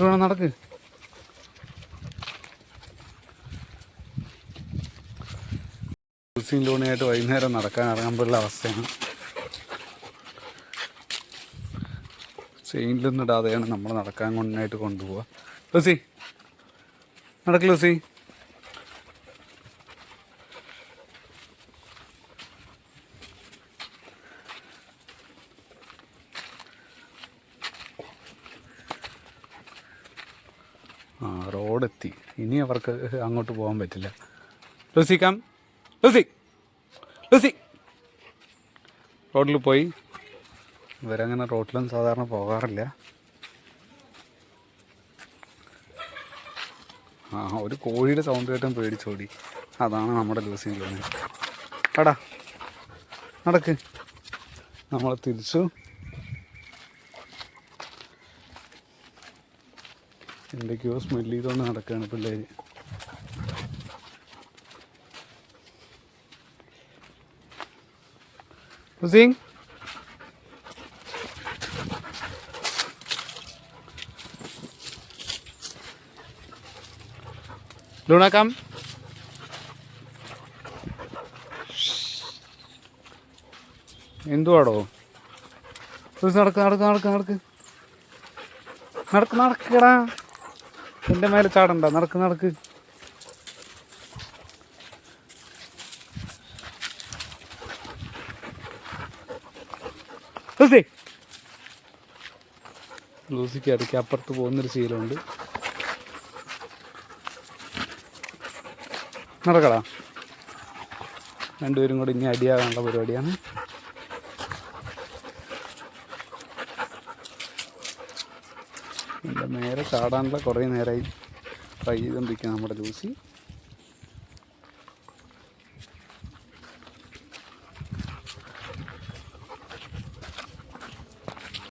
Luna നടക്ക്. Housing ലോണിയായിട്ട് വൈകുന്നേരം നടക്കാൻ ഇറങ്ങുമ്പോഴുള്ള അവസ്ഥയാണ്. ചെയിനിലൊന്നും ഇടാതെയാണ് നമ്മൾ നടക്കാൻ കൊണ്ടായിട്ട് കൊണ്ടുപോവുക. ലൂസി നടക്ക് ലൂസി. ആ റോഡെത്തി. ഇനി അവർക്ക് അങ്ങോട്ട് പോകാൻ പറ്റില്ല. Lucy come Lucy. ലുസി. റോഡിൽ പോയി. ഇവരങ്ങനെ റോഡിലും സാധാരണ പോകാറില്ല. ആ ഒരു കോഴിയുടെ സൗണ്ട് കേട്ടും പേടിച്ചോടി. അതാണ് നമ്മുടെ ലൂസിയും തോന്നിയത് എടാ നടക്ക്. നമ്മൾ തിരിച്ചു. എന്തൊക്കെയോ സ്മെല്ല് ചെയ്തോണ്ട് നടക്കുകയാണ് പിള്ളേര്. ഹുസൈൻ? Luna come. എന്തുവാടോ? നടക്ക് നടക്ക് നടക്ക് നടക്ക്. നടക്ക് നടക്കടാ എന്റെ മേലെ ചാടണ്ട. നടക്ക് നടക്ക്. ലൂസി. ലൂസിക്ക് ഇടയ്ക്ക് അപ്പുറത്ത് പോകുന്നൊരു ശീലമുണ്ട്. നടക്കടാ. രണ്ടുപേരും കൂടി ഇനി അടിയാകാനുള്ള പരിപാടിയാണ്. നേരെ ചാടാനുള്ള കുറേ നേരമായി ട്രൈ ചെയ്തുകൊണ്ടിരിക്കുക നമ്മുടെ ലൂസി.